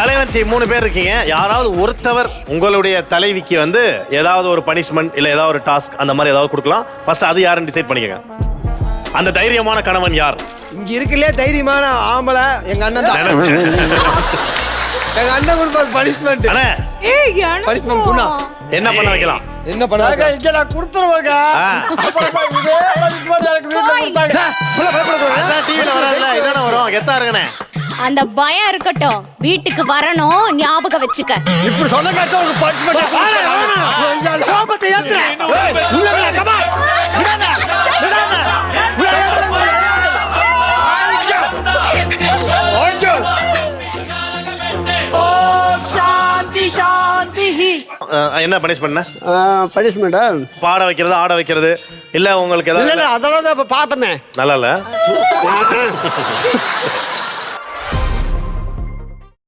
தலைவன் டீம் மூணு பேர் இருக்கீங்க. யாராவது ஒருத்தவர் உங்களுடைய தலைவிக்கு வந்து ஏதாவது ஒரு பனிஷ்மெண்ட் இல்ல ஏதாவது ஒரு டாஸ்க் அந்த மாதிரி ஏதாவது கொடுக்கலாம். ஃபர்ஸ்ட் அது யாருன்னு டிசைட் பண்ணிக்கங்க. அந்த தைரியமான கணவன் யார்? இங்க இருக்கலையே தைரியமான ஆம்பளை எங்க அண்ணன் தான். எங்க அண்ணன் கொடுப்பாரு பனிஷ்மெண்ட் அண்ணே. பனிஷ்மெண்ட் குணா என்ன பண்ண வைக்கலாம்? என்ன பண்ணாங்க இங்க நான் கொடுத்துருவேங்க. அப்புறமா இதே punishment எனக்கு வீட்டுல கொடுத்தாங்க. அதான் டிவில வராதுல இதானே வரும். கெத்தா இருங்கண்ணே அந்த பயம் இருக்கட்டும். வீட்டுக்கு வரணும் ஞாபகம் வச்சுக்க. இப்படி கோபத்தை என்ன பனிஷ் பண்ண பனிஷ்மெண்டா பாட வைக்கிறது ஆட வைக்கிறது இல்ல உங்களுக்கு இல்ல ஏதாவது இல்ல அதெல்லாம் தான் இப்ப பார்த்தமே நல்லா இல்ல?